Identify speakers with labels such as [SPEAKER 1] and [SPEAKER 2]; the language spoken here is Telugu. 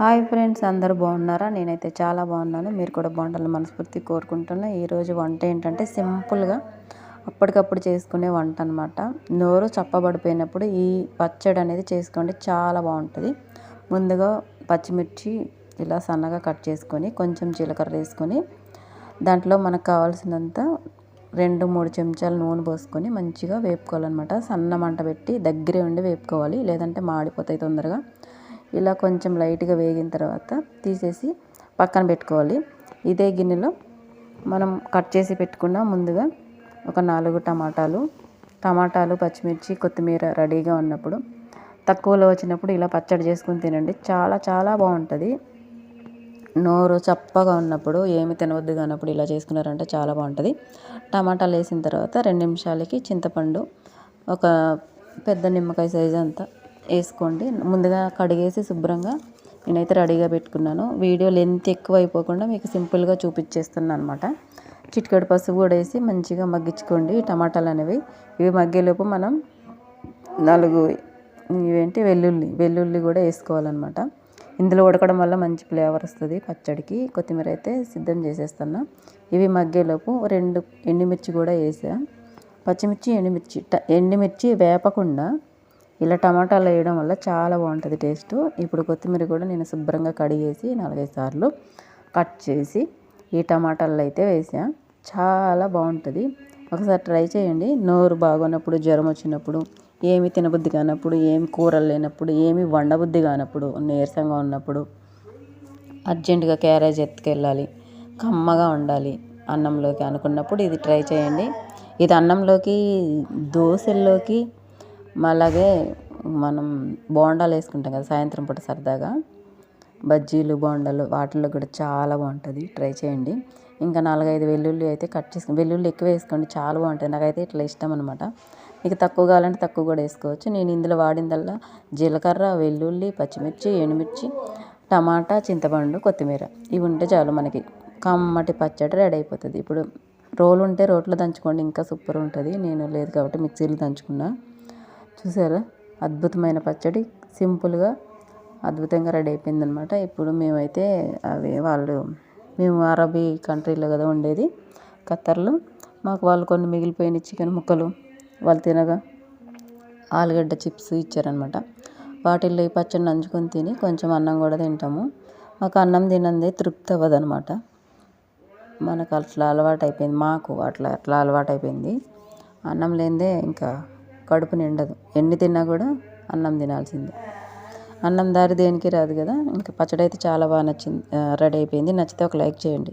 [SPEAKER 1] హాయ్ ఫ్రెండ్స్ అందరూ బాగున్నారా? నేనైతే చాలా బాగున్నాను. మీరు కూడా బాగుండాలని మనస్ఫూర్తి కోరుకుంటున్నా. ఈరోజు వంట ఏంటంటే సింపుల్గా అప్పటికప్పుడు చేసుకునే వంట అనమాట నోరు చప్పబడిపోయినప్పుడు ఈ పచ్చడి అనేది చేసుకోండి చాలా బాగుంటుంది. ముందుగా పచ్చిమిర్చి ఇలా సన్నగా కట్ చేసుకొని కొంచెం జీలకర్ర వేసుకొని దాంట్లో మనకు కావాల్సినంత రెండు మూడు చెంచాలు నూనె పోసుకొని మంచిగా వేపుకోవాలన్నమాట. సన్న మంట పెట్టి దగ్గరే ఉండి వేపుకోవాలి. లేదంటే మాడిపోతాయి తొందరగా. ఇలా కొంచెం లైట్గా వేగిన తర్వాత తీసేసి పక్కన పెట్టుకోవాలి. ఇదే గిన్నెలో మనం కట్ చేసి పెట్టుకున్న ముందుగా ఒక నాలుగు టమాటాలు టమాటాలు పచ్చిమిర్చి కొత్తిమీర రెడీగా ఉన్నప్పుడు తక్కువలో వచ్చినప్పుడు ఇలా పచ్చడి చేసుకుని తినండి. చాలా చాలా బాగుంటుంది. నోరు చప్పగా ఉన్నప్పుడు ఏమి తినవద్దు కానప్పుడు ఇలా చేసుకున్నారంటే చాలా బాగుంటుంది. టమాటాలు వేసిన తర్వాత రెండు నిమిషాలకి చింతపండు ఒక పెద్ద నిమ్మకాయ సైజు అంతా వేసుకోండి. ముందుగా కడిగేసి శుభ్రంగా నేనైతే రెడీగా పెట్టుకున్నాను. వీడియో లెంత్ ఎక్కువ అయిపోకుండా మీకు సింపుల్గా చూపించేస్తున్నాను అనమాట చిటికెడు పసుపు కూడా వేసి మంచిగా మగ్గించుకోండి. టమాటాలు అనేవి. ఇవి మగ్గేలోపు మనం నాలుగు ఇవేంటి? వెల్లుల్లి వెల్లుల్లి కూడా వేసుకోవాలన్నమాట. ఇందులో ఉడకడం వల్ల మంచి ఫ్లేవర్ వస్తుంది పచ్చడికి. కొత్తిమీర అయితే సిద్ధం చేసేస్తున్నా. ఇవి మగ్గేలోపు రెండు ఎండుమిర్చి కూడా వేసా. పచ్చిమిర్చి ఎండుమిర్చి ఎండుమిర్చి వేపకుండా ఇలా టమాటాలు వేయడం వల్ల చాలా బాగుంటుంది టేస్ట్. ఇప్పుడు కొత్తిమీర కూడా నేను శుభ్రంగా కడిగేసి నాలుగైదు సార్లు కట్ చేసి ఈ టమాటాలు అయితే వేసా. చాలా బాగుంటుంది. ఒకసారి ట్రై చేయండి. నోరు బాగున్నప్పుడు జ్వరం వచ్చినప్పుడు ఏమి తినబుద్ధి కానప్పుడు ఏమి కూరలు లేనప్పుడు ఏమి వండబుద్ధి కానప్పుడు నీరసంగా ఉన్నప్పుడు అర్జెంటుగా క్యారేజ్ ఎత్తుకెళ్ళాలి. కమ్మగా ఉండాలి అన్నంలోకి అనుకున్నప్పుడు ఇది ట్రై చేయండి. ఇది అన్నంలోకి దోశల్లోకి అలాగే మనం బోండాలు వేసుకుంటాం కదా సాయంత్రం పూట సరదాగా. బజ్జీలు బోండాలు వాటిల్లో కూడా చాలా బాగుంటుంది. ట్రై చేయండి. ఇంకా నాలుగైదు వెల్లుల్లి అయితే కట్ చేసుకుని వెల్లుల్లి ఎక్కువ వేసుకోండి చాలా బాగుంటుంది నాకైతే ఇట్లా ఇష్టం అనమాట మీకు తక్కువ కావాలంటే తక్కువ కూడా వేసుకోవచ్చు. నేను ఇందులో వాడిందల్లా జీలకర్ర వెల్లుల్లి పచ్చిమిర్చి ఎండుమిర్చి టమాటా చింతపండు కొత్తిమీర. ఇవి ఉంటే చాలు మనకి కమ్మటి పచ్చడి రెడీ అయిపోతుంది. ఇప్పుడు రోలు ఉంటే రోట్లో దంచుకోండి ఇంకా సూపర్ ఉంటుంది. నేను లేదు కాబట్టి మిక్సీలో దంచుకున్నా. చూసారా? అద్భుతమైన పచ్చడి. సింపుల్గా అద్భుతంగా రెడీ అయిపోయింది అనమాట ఇప్పుడు మేమైతే అవి వాళ్ళు మేము అరబీ కంట్రీలో కదా ఉండేది ఖత్తర్లో. మాకు వాళ్ళు కొన్ని మిగిలిపోయిన చికెన్ ముక్కలు వాళ్ళు తినగా ఆలుగడ్డ చిప్స్ ఇచ్చారనమాట వాటిల్లో ఈ పచ్చడి నంచుకొని తిని కొంచెం అన్నం కూడా తింటాము. మాకు అన్నం తినందే తృప్తి అవ్వదనమాట మనకు అట్లా అలవాటు అయిపోయింది మాకు అట్లా అట్లా అలవాటు అయిపోయింది అన్నం లేనిదే ఇంకా కడుపు నిండదు. ఎన్ని తిన్నా కూడా అన్నం తినాల్సిందే. అన్నం దారి దేనికి రాదు కదా? ఇంకా పచ్చడి అయితే చాలా బాగా నచ్చింది రెడీ అయిపోయింది. నచ్చితే ఒక లైక్ చేయండి.